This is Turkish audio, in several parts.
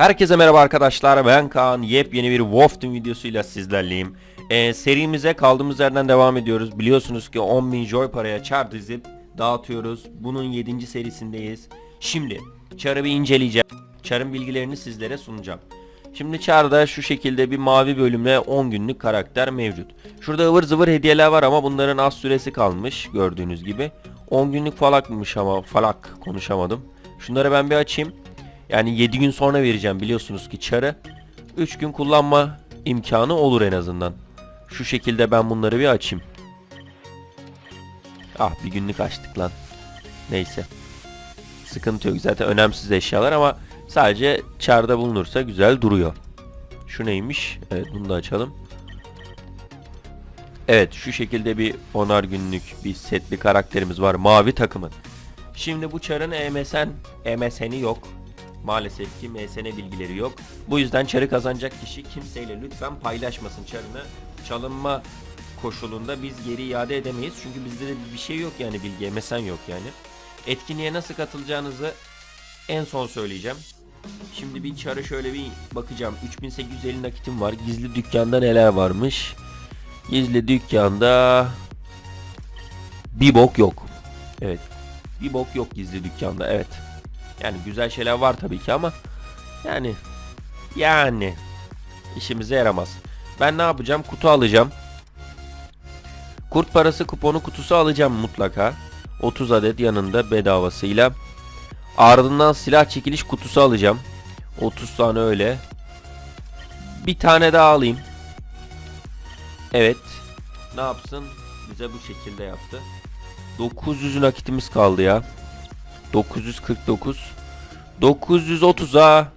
Herkese merhaba arkadaşlar. Ben Kaan. Yepyeni bir Wolf Team videosuyla sizlerleyim. Ee, Serimize kaldığımız yerden devam ediyoruz. Biliyorsunuz ki 10.000 joy paraya çar dizip dağıtıyoruz. Bunun 7. serisindeyiz. Şimdi çarı bir inceleyeceğim. Çarın bilgilerini sizlere sunacağım. Şimdi çarda şu şekilde bir mavi bölümle 10 günlük karakter mevcut. Şurada ıvır zıvır hediyeler var ama bunların az süresi kalmış gördüğünüz gibi. 10 günlük falakmış ama falak konuşamadım. Şunları ben bir açayım yani 7 gün sonra vereceğim biliyorsunuz ki çarı. 3 gün kullanma imkanı olur en azından. Şu şekilde ben bunları bir açayım. Ah bir günlük açtık lan. Neyse. Sıkıntı yok zaten önemsiz eşyalar ama sadece çarda bulunursa güzel duruyor. Şu neymiş? Evet bunu da açalım. Evet şu şekilde bir onar günlük bir setli karakterimiz var mavi takımın. Şimdi bu çarın E MSN, MSN'i yok. Maalesef ki MSN bilgileri yok. Bu yüzden çarı kazanacak kişi kimseyle lütfen paylaşmasın çarını. Çalınma koşulunda biz geri iade edemeyiz. Çünkü bizde de bir şey yok yani bilgi MSN yok yani. Etkinliğe nasıl katılacağınızı en son söyleyeceğim. Şimdi bir çarı şöyle bir bakacağım. 3850 nakitim var. Gizli dükkanda neler varmış? Gizli dükkanda bir bok yok. Evet. Bir bok yok gizli dükkanda. Evet. Yani güzel şeyler var tabii ki ama yani yani işimize yaramaz. Ben ne yapacağım? Kutu alacağım. Kurt parası kuponu kutusu alacağım mutlaka. 30 adet yanında bedavasıyla. Ardından silah çekiliş kutusu alacağım. 30 tane öyle. Bir tane daha alayım. Evet. Ne yapsın? Bize bu şekilde yaptı. 900 nakitimiz kaldı ya. 949 930'a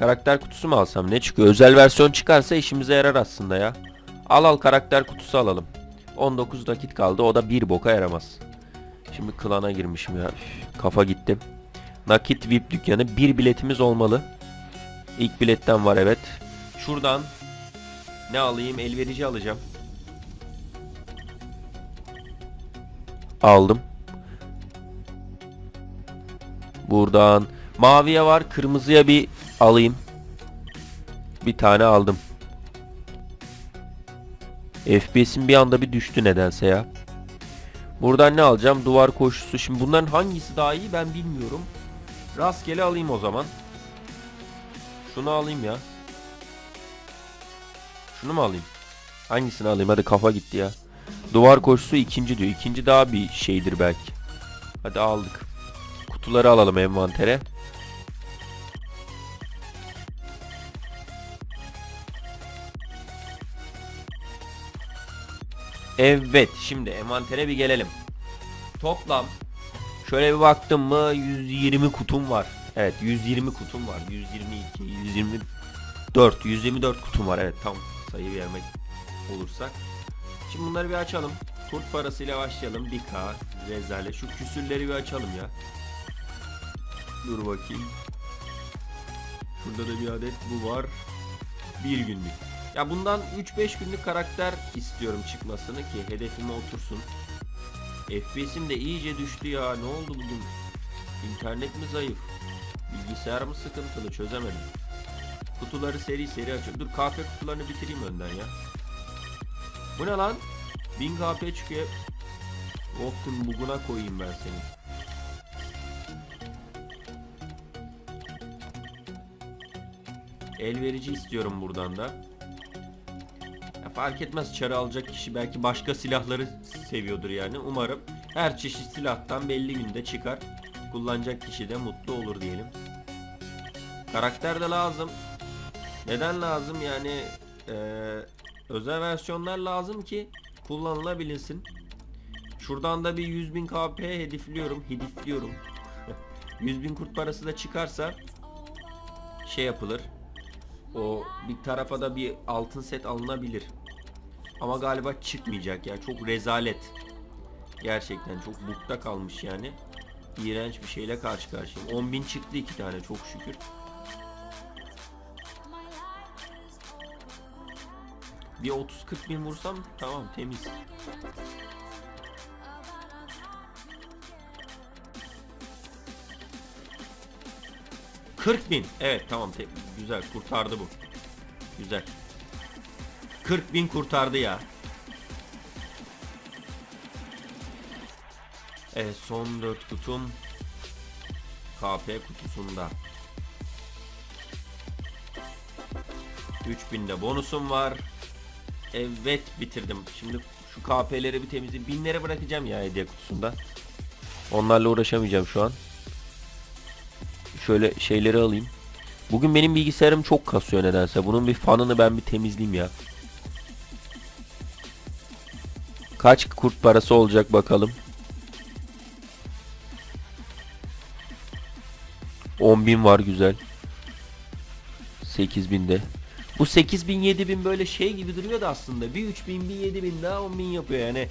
Karakter kutusu mu alsam ne çıkıyor? Özel versiyon çıkarsa işimize yarar aslında ya. Al al karakter kutusu alalım. 19 nakit kaldı o da bir boka yaramaz. Şimdi klana girmişim ya. Üf, kafa gitti. Nakit VIP dükkanı bir biletimiz olmalı. İlk biletten var evet. Şuradan ne alayım? Elverici alacağım. Aldım. Buradan maviye var, kırmızıya bir alayım. Bir tane aldım. FPS'im bir anda bir düştü nedense ya. Buradan ne alacağım? Duvar koşusu. Şimdi bunların hangisi daha iyi ben bilmiyorum. Rastgele alayım o zaman. Şunu alayım ya. Şunu mu alayım? Hangisini alayım? Hadi kafa gitti ya. Duvar koşusu ikinci diyor. İkinci daha bir şeydir belki. Hadi aldık. Kutuları alalım envantere. Evet şimdi envantere bir gelelim. Toplam şöyle bir baktım mı 120 kutum var. Evet 120 kutum var. 122, 124, 124 kutum var. Evet tam sayı vermek olursak. Şimdi bunları bir açalım. Kurt parasıyla başlayalım. 1K rezalet. Şu küsürleri bir açalım ya. Dur bakayım. Şurada da bir adet bu var. Bir günlük. Ya bundan 3-5 günlük karakter istiyorum çıkmasını ki hedefime otursun. FPS'im de iyice düştü ya. Ne oldu bugün? İnternet mi zayıf? Bilgisayar mı sıkıntılı çözemedim. Kutuları seri seri açıyorum. Dur kahve kutularını bitireyim önden ya. Bu ne lan? 1000 KP çıkıyor. Wolf'un buguna koyayım ben seni. El verici istiyorum buradan da. Ya fark etmez çarı alacak kişi belki başka silahları seviyordur yani. Umarım her çeşit silahtan belli günde çıkar. Kullanacak kişi de mutlu olur diyelim. Karakter de lazım. Neden lazım yani eee, özel versiyonlar lazım ki kullanılabilinsin. Şuradan da bir 100.000 KP hedefliyorum. Hedefliyorum. 100.000 kurt parası da çıkarsa şey yapılır. O bir tarafa da bir altın set alınabilir. Ama galiba çıkmayacak ya. Çok rezalet. Gerçekten çok bukta kalmış yani. İğrenç bir şeyle karşı karşıyayım. 10.000 çıktı iki tane çok şükür. Bir 30-40 bin vursam tamam temiz. 40 bin. Evet tamam güzel kurtardı bu. Güzel. 40 bin kurtardı ya. Evet son 4 kutum KP kutusunda. 3000 de bonusum var. Evet bitirdim. Şimdi şu KP'leri bir temizleyip binlere bırakacağım ya hediye kutusunda. Onlarla uğraşamayacağım şu an. Şöyle şeyleri alayım. Bugün benim bilgisayarım çok kasıyor nedense. Bunun bir fanını ben bir temizleyeyim ya. Kaç kurt parası olacak bakalım. 10.000 var güzel. 8.000 de. Bu 8000 7000 böyle şey gibi duruyor da aslında. Bir 3000 bir 7000 daha 10000 yapıyor yani.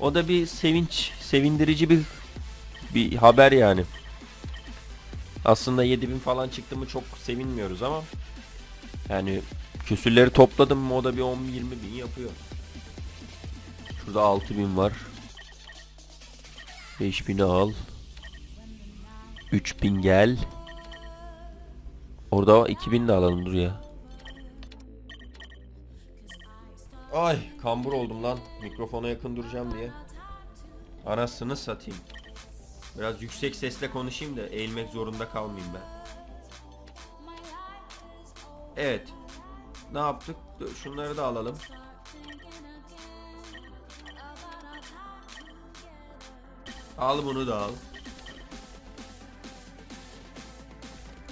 O da bir sevinç, sevindirici bir bir haber yani. Aslında 7000 falan çıktı mı çok sevinmiyoruz ama yani küsürleri topladım mı o da bir 10 20 bin yapıyor. Şurada 6000 var. 5000'i al. 3000 gel. Orada 2000 de alalım dur ya. Ay kambur oldum lan. Mikrofona yakın duracağım diye. Anasını satayım. Biraz yüksek sesle konuşayım da eğilmek zorunda kalmayayım ben. Evet. Ne yaptık? Şunları da alalım. Al bunu da al.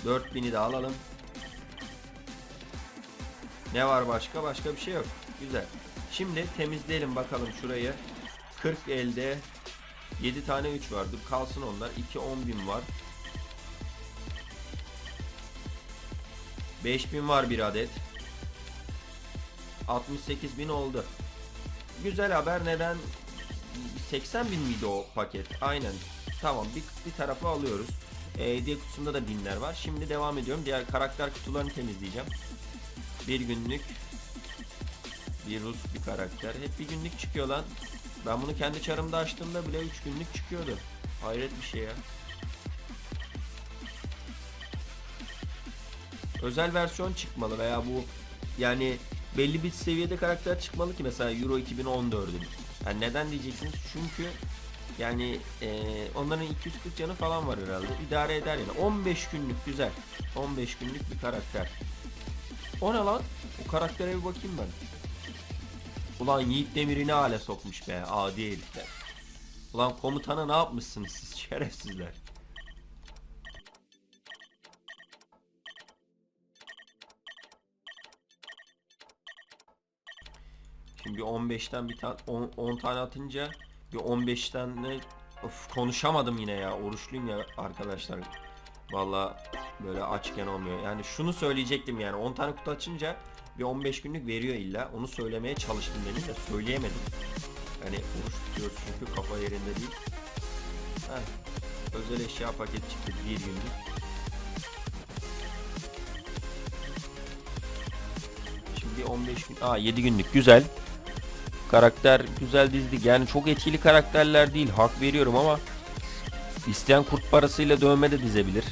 4000'i de alalım. Ne var başka? Başka bir şey yok. Güzel. Şimdi temizleyelim bakalım şurayı. 40 elde 7 tane 3 var. Dur kalsın onlar. 2 10 bin var. 5000 var bir adet. 68 bin oldu. Güzel haber neden 80 bin miydi o paket? Aynen. Tamam bir, bir tarafa alıyoruz. E, hediye kutusunda da binler var. Şimdi devam ediyorum. Diğer karakter kutularını temizleyeceğim. Bir günlük bir Rus bir karakter. Hep bir günlük çıkıyor lan. Ben bunu kendi çarımda açtığımda bile 3 günlük çıkıyordu. Hayret bir şey ya. Özel versiyon çıkmalı veya bu yani belli bir seviyede karakter çıkmalı ki mesela Euro 2014'ün. Yani neden diyeceksiniz? Çünkü yani eee, onların 240 canı falan var herhalde. İdare eder yani. 15 günlük güzel. 15 günlük bir karakter. O ne lan? O karaktere bir bakayım ben. Ulan Yiğit Demir'i ne hale sokmuş be adi herifler. Ulan komutana ne yapmışsınız siz şerefsizler. Şimdi bir 15'ten bir tane 10, 10 tane atınca bir 15'ten de of, konuşamadım yine ya oruçluyum ya arkadaşlar. Valla böyle açken olmuyor. Yani şunu söyleyecektim yani 10 tane kutu açınca bir 15 günlük veriyor illa. Onu söylemeye çalıştım benim de söyleyemedim. Hani oruç tutuyoruz çünkü kafa yerinde değil. Heh. Özel eşya paket çıktı bir günlük. Şimdi 15 gün, aa 7 günlük güzel. Karakter güzel dizdik. Yani çok etkili karakterler değil. Hak veriyorum ama isteyen kurt parasıyla dövme de dizebilir.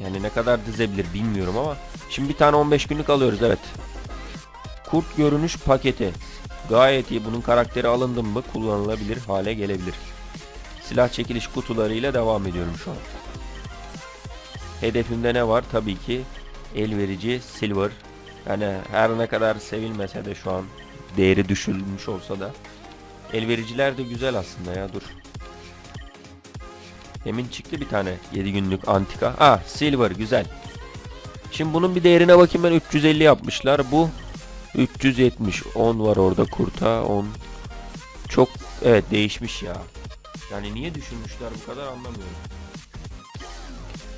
Yani ne kadar dizebilir bilmiyorum ama. Şimdi bir tane 15 günlük alıyoruz evet. Kurt görünüş paketi. Gayet iyi. Bunun karakteri alındı mı kullanılabilir hale gelebilir. Silah çekiliş kutularıyla devam ediyorum şu an. Hedefimde ne var? Tabii ki el verici silver. Yani her ne kadar sevilmese de şu an değeri düşürülmüş olsa da elvericiler de güzel aslında ya dur. Demin çıktı bir tane 7 günlük antika. Ah silver güzel. Şimdi bunun bir değerine bakayım ben 350 yapmışlar. Bu 370 10 var orada kurta 10. Çok evet değişmiş ya. Yani niye düşünmüşler bu kadar anlamıyorum.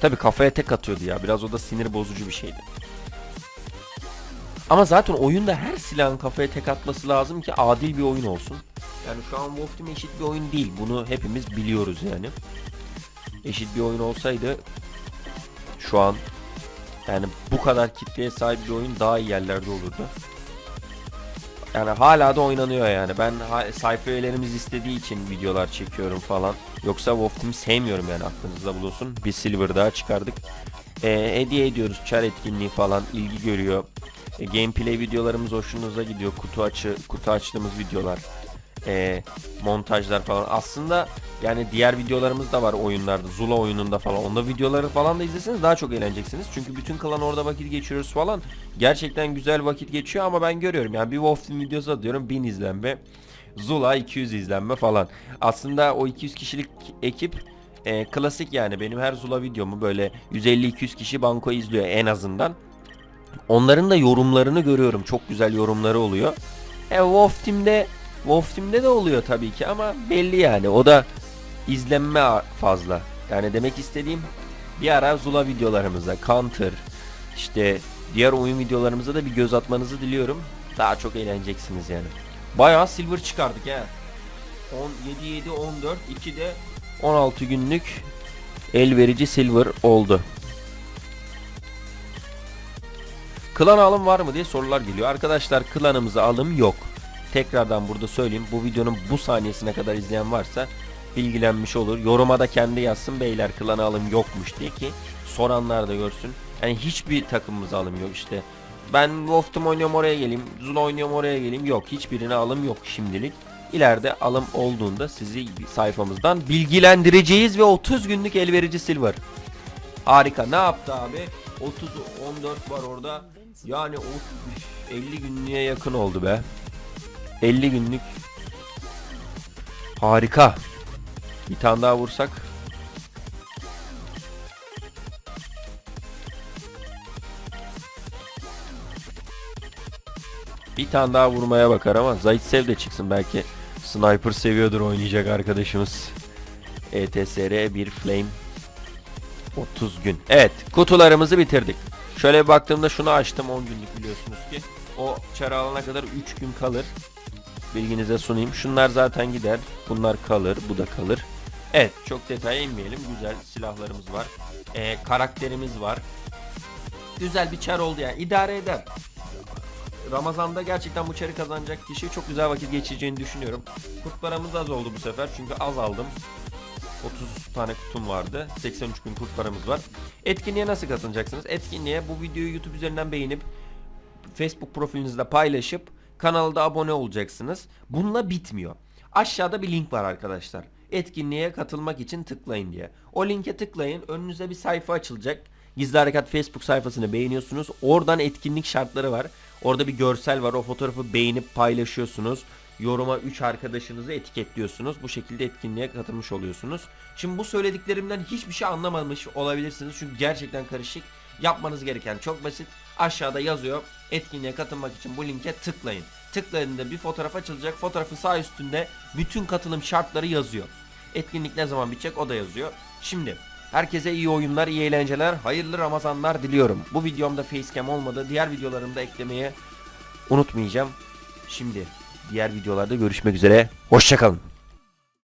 Tabi kafaya tek atıyordu ya. Biraz o da sinir bozucu bir şeydi. Ama zaten oyunda her silahın kafaya tek atması lazım ki adil bir oyun olsun. Yani şu an Wolf Team eşit bir oyun değil. Bunu hepimiz biliyoruz yani. Eşit bir oyun olsaydı şu an yani bu kadar kitleye sahip bir oyun daha iyi yerlerde olurdu. Yani hala da oynanıyor yani. Ben sayfa üyelerimiz istediği için videolar çekiyorum falan. Yoksa Wolf Team'i sevmiyorum yani aklınızda bulunsun. Bir silver daha çıkardık. e, hediye ediyoruz. Çar etkinliği falan ilgi görüyor. E, gameplay videolarımız hoşunuza gidiyor. Kutu açı kutu açtığımız videolar. E, montajlar falan. Aslında yani diğer videolarımız da var oyunlarda. Zula oyununda falan. Onda videoları falan da izleseniz daha çok eğleneceksiniz. Çünkü bütün klan orada vakit geçiriyoruz falan. Gerçekten güzel vakit geçiyor ama ben görüyorum. Yani bir Wolf Team videosu atıyorum 1000 izlenme. Zula 200 izlenme falan. Aslında o 200 kişilik ekip e, klasik yani benim her Zula videomu böyle 150-200 kişi banko izliyor en azından. Onların da yorumlarını görüyorum. Çok güzel yorumları oluyor. E Wolf Team'de Wolf Team'de de oluyor tabii ki ama belli yani. O da izlenme fazla. Yani demek istediğim bir ara Zula videolarımıza, Counter, işte diğer oyun videolarımıza da bir göz atmanızı diliyorum. Daha çok eğleneceksiniz yani. Bayağı silver çıkardık ya. 17 7 14 2 de 16 günlük el verici silver oldu. Klan alım var mı diye sorular geliyor. Arkadaşlar klanımıza alım yok. Tekrardan burada söyleyeyim. Bu videonun bu saniyesine kadar izleyen varsa bilgilenmiş olur. Yoruma da kendi yazsın beyler klan alım yokmuş diye ki soranlar da görsün. Yani hiçbir takımımıza alım yok işte. Ben Wolf'tum oynuyorum oraya geleyim. Zula oynuyorum oraya geleyim. Yok hiçbirine alım yok şimdilik. İleride alım olduğunda sizi sayfamızdan bilgilendireceğiz ve 30 günlük elverici silver. Harika. Ne yaptı abi? 30 14 var orada. Yani 30 50 günlüğe yakın oldu be. 50 günlük. Harika. Bir tane daha vursak. Bir tane daha vurmaya bakar ama Zaitsev de çıksın belki. Sniper seviyordur oynayacak arkadaşımız. ETSR bir flame 30 gün. Evet kutularımızı bitirdik. Şöyle baktığımda şunu açtım 10 günlük biliyorsunuz ki. O çarı alana kadar 3 gün kalır. Bilginize sunayım. Şunlar zaten gider. Bunlar kalır. Bu da kalır. Evet çok detaya inmeyelim. Güzel silahlarımız var. Ee, karakterimiz var. Güzel bir çar oldu yani. idare eder. Ramazan'da gerçekten bu çarı kazanacak kişi çok güzel vakit geçireceğini düşünüyorum. Kurt paramız az oldu bu sefer çünkü az aldım. 30 tane kutum vardı. 83 bin kurt paramız var. Etkinliğe nasıl katılacaksınız? Etkinliğe bu videoyu YouTube üzerinden beğenip Facebook profilinizde paylaşıp kanalda abone olacaksınız. Bununla bitmiyor. Aşağıda bir link var arkadaşlar. Etkinliğe katılmak için tıklayın diye. O linke tıklayın. Önünüze bir sayfa açılacak. Gizli Harekat Facebook sayfasını beğeniyorsunuz. Oradan etkinlik şartları var. Orada bir görsel var. O fotoğrafı beğenip paylaşıyorsunuz. Yoruma 3 arkadaşınızı etiketliyorsunuz. Bu şekilde etkinliğe katılmış oluyorsunuz. Şimdi bu söylediklerimden hiçbir şey anlamamış olabilirsiniz. Çünkü gerçekten karışık. Yapmanız gereken çok basit. Aşağıda yazıyor. Etkinliğe katılmak için bu linke tıklayın. Tıkladığında bir fotoğraf açılacak. Fotoğrafın sağ üstünde bütün katılım şartları yazıyor. Etkinlik ne zaman bitecek o da yazıyor. Şimdi herkese iyi oyunlar, iyi eğlenceler, hayırlı Ramazanlar diliyorum. Bu videomda facecam olmadı. Diğer videolarımda eklemeye unutmayacağım. Şimdi diğer videolarda görüşmek üzere. Hoşçakalın.